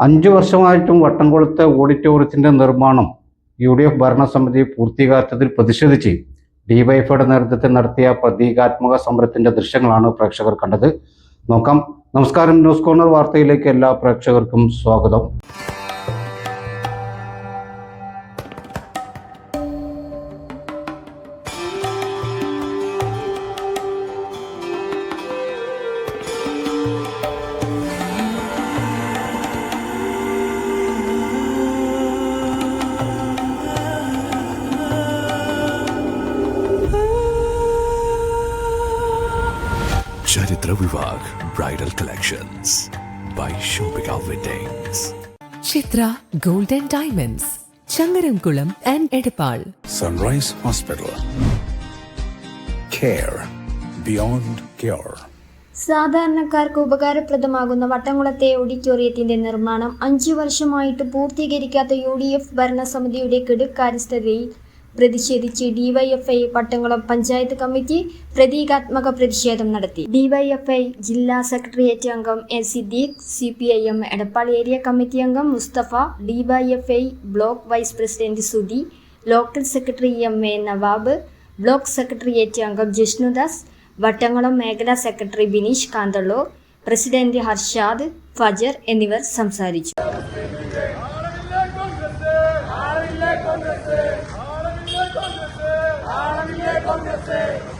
അഞ്ചു വർഷമായിട്ടും വട്ടംകുളത്തെ ഓഡിറ്റോറിയത്തിന്റെ നിർമ്മാണം U D F ഭരണസമിതി പൂർത്തീകരിച്ചതിൽ പ്രതിഷേധിച്ച് ഡിവൈഎഫ്ഐയുടെ നേതൃത്വത്തിൽ നടത്തിയ പ്രതീകാത്മക സമരത്തിന്റെ ദൃശ്യങ്ങളാണ് പ്രേക്ഷകർ കണ്ടത്. നോക്കാം. നമസ്കാരം. ന്യൂസ് കോർണർ വാർത്തയിലേക്ക് എല്ലാ പ്രേക്ഷകർക്കും സ്വാഗതം. Charithra Vivah bridal collections. By Shopika weddings Chitra gold and diamonds Changaramkulam and Edappal. Sunrise hospital care beyond care സാധാരണക്കാർക്ക് ഉപകാരപ്രദമാകുന്ന വട്ടംകുളത്തെ ഓഡിറ്റോറിയത്തിന്റെ നിർമ്മാണം അഞ്ചു വർഷമായിട്ട് പൂർത്തീകരിക്കാത്ത യു ഡി എഫ് ഭരണസമിതിയുടെ കെടുക്കാര്യസ്ഥതയിൽ പ്രതിഷേധിച്ച് ഡിവൈഎഫ്ഐ പട്ടംകുളം പഞ്ചായത്ത് കമ്മിറ്റി പ്രതീകാത്മക പ്രതിഷേധം നടത്തി. ഡിവൈഎഫ്ഐ ജില്ലാ സെക്രട്ടേറിയറ്റ് അംഗം A Siddique C P I M Edappal area committee അംഗം Musthafa DYFI block vice president Sudhi local secretary M A Nawab block secretariat അംഗം ജിഷ്ണുദാസ് വട്ടംകുളം മേഖലാ സെക്രട്ടറി ബിനീഷ് കാന്തള്ളൂർ പ്രസിഡന്റ് ഹർഷാദ് ഫജർ എന്നിവർ സംസാരിച്ചു ും. Thursday.